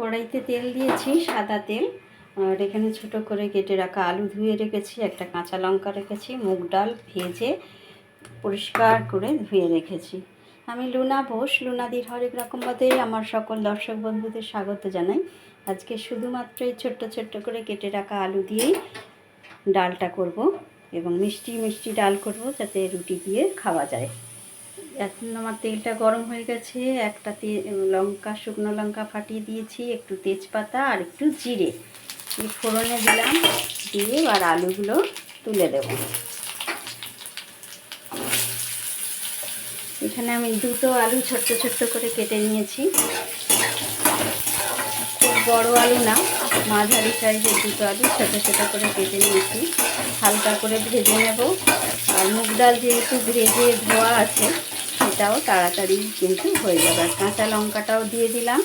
কড়াইতে তেল দিয়েছি, সাদা তেল। আর এখানে ছোট করে কেটে রাখা আলু ধুয়ে রেখেছি, একটা কাঁচা লঙ্কা রেখেছি, মুগ ডাল ভেজে পরিষ্কার করে ধুয়ে রেখেছি। আমি লুনা বোস, লুনাদির হরেক রকম পদে আমার সকল দর্শক বন্ধুদের স্বাগত জানাই। আজকে শুধুমাত্র এই ছোট্ট ছোট্ট করে কেটে রাখা আলু দিয়েই ডালটা করব এবং মিষ্টি মিষ্টি ডাল করব যাতে রুটি দিয়ে খাওয়া যায়। এখন আমার তেলটা গরম হয়ে গেছে। একটা লঙ্কা, শুকনো লঙ্কা ফাটিয়ে দিয়েছি, একটু তেজপাতা আর একটু জিরে। ফোড়নে দিলাম, দিয়ে আর আলুগুলো তুলে দেব। এখানে আমি দুটো আলু ছোট্ট ছোট্ট করে কেটে নিয়েছি। খুব বড় আলু না, মাঝারি সাইজের দুটো আলু ছোট ছোট করে কেটে নিয়েছি। হালকা করে ভেজে নেব। আর মুগ ডাল যেহেতু ভেজে ধোয়া আছে সেটাও তাড়াতাড়ি কিন্তু হয়ে যাবে। আর কাঁচা লঙ্কাটাও দিয়ে দিলাম।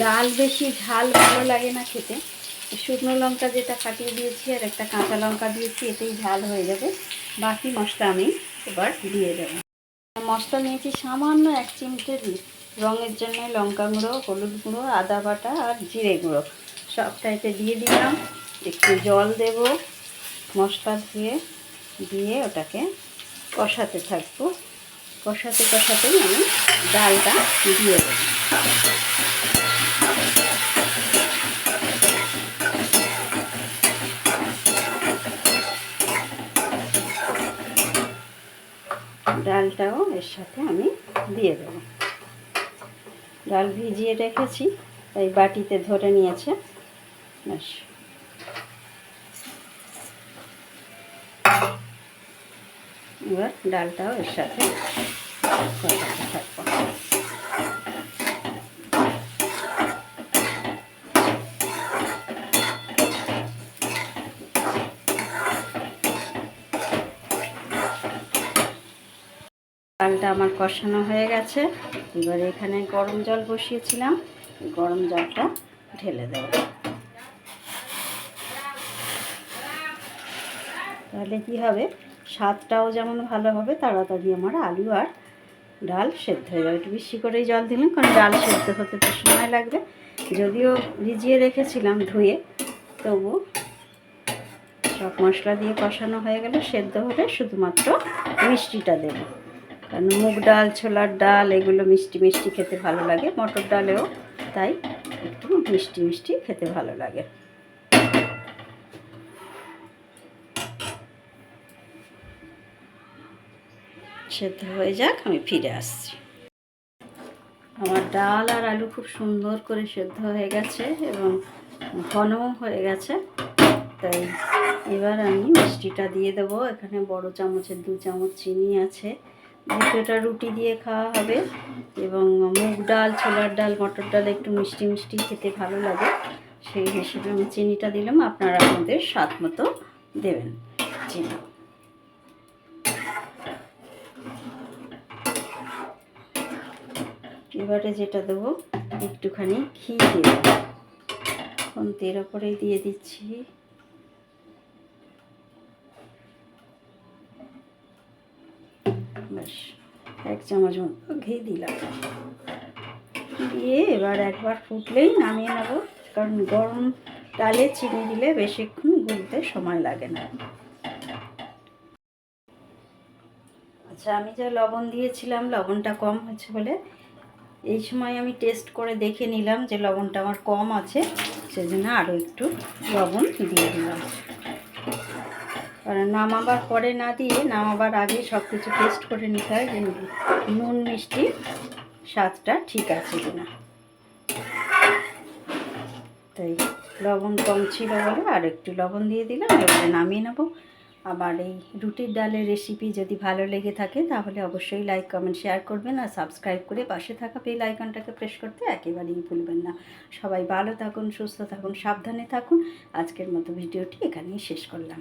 ডাল বেশি ঝাল ভালো লাগে না খেতে। শুকনো লঙ্কা যেটা ফাটিয়ে দিয়েছি আর একটা কাঁচা লঙ্কা দিয়েছি, এতেই ঝাল হয়ে যাবে। বাকি মশলা আমি এবার দিয়ে দেবো। মশলা নিয়েছি সামান্য এক চিমটে রঙের জন্য লঙ্কা গুঁড়ো, হলুদ গুঁড়ো, আদা বাটা আর জিরে গুঁড়ো। সবটা এতে দিয়ে দিলাম। একটু জল দেব। মশলা ধুয়ে, দিয়ে ওটাকে কষাতে থাকব। কষাতে কষাতেই আমি ডালটা দিয়ে দেবো। ডালটাও এর সাথে আমি দিয়ে দেবো। ডাল ভিজিয়ে রেখেছি, তাই বাটিতে ধরে নিয়েছে। ব্যাস। এবার ডালটাও এর সাথে থাকব ডালটা আমার কষানো হয়ে গেছে। এবার এখানে গরম জল বসিয়েছিলাম। গরম জলটা ঢেলে দেব। তাহলে কি হবে? স্বাদটাও যেমন ভালো হবে, তাড়াতাড়ি আমার আলু আর ডাল সেদ্ধ হয়ে যাবে। একটু বেশি করেই জল দিলাম, কারণ ডাল সেদ্ধ হতে তো সময় লাগবে। যদিও ভিজিয়ে রেখেছিলাম ধুয়ে, তবু সব মশলা দিয়ে কষানো হয়ে গেলে সেদ্ধ হলে শুধুমাত্র মিষ্টিটা দেবো। কারণ মুগ ডাল, ছোলার ডাল, এগুলো মিষ্টি মিষ্টি খেতে ভালো লাগে, মটর ডালেও তাই একটু মিষ্টি মিষ্টি খেতে ভালো লাগে। সেদ্ধ হয়ে যাক, আমি ফিরে আসছি। আমার ডাল আর আলু খুব সুন্দর করে সেদ্ধ হয়ে গেছে এবং ঘনও হয়ে গেছে। তাই এবার আমি মিষ্টিটা দিয়ে দেবো। এখানে বড় চামচের দু চামচ চিনি আছে। দুটোটা রুটি দিয়ে খাওয়া হবে এবং মুগ ডাল, ছোলার ডাল, মটর ডাল একটু মিষ্টি মিষ্টি খেতে ভালো লাগে। সেই হিসেবে আমি চিনিটা দিলাম। আপনারা আমাদের স্বাদ মতো দেবেন চিনি। এবারে যেটা দেবো, একটুখানি ঘি দেবো। এখন তের ওপরেই দিয়ে দিচ্ছি। ব্যাস, এক চামচ মতো ঘি দিলাম। দিয়ে এবার একবার ফুটলেই নামিয়ে নেব, কারণ গরম ডালে চিনি দিলে বেশিক্ষণ গুলতে সময় লাগে না। আচ্ছা আমি যা লবণ দিয়েছিলাম, লবণটা কম হয়েছে বলে এই সময় আমি টেস্ট করে দেখে নিলাম যে লবণটা আমার কম আছে, সেজন্য আরও একটু লবণ দিয়ে দিলাম। কারণ নামাবার পরে না দিয়ে, নামাবার আগে সব কিছু টেস্ট করে নিতে হয় যে নুন মিষ্টি স্বাদটা ঠিক আছে কিনা। তাই লবণ কম ছিল বলে আর একটু লবণ দিয়ে দিলাম, এবারে নামিয়ে নেব। আবার এই রুটির ডালের রেসিপি যদি ভালো লেগে থাকে, তাহলে অবশ্যই লাইক কমেন্ট শেয়ার করবেন আর সাবস্ক্রাইব করে পাশে থাকা বেল আইকনটাকে প্রেস করতে একেবারেই ভুলবেন না। সবাই ভালো থাকুন, সুস্থ থাকুন, সাবধানে থাকুন। আজকের মতো ভিডিওটি এখানেই শেষ করলাম।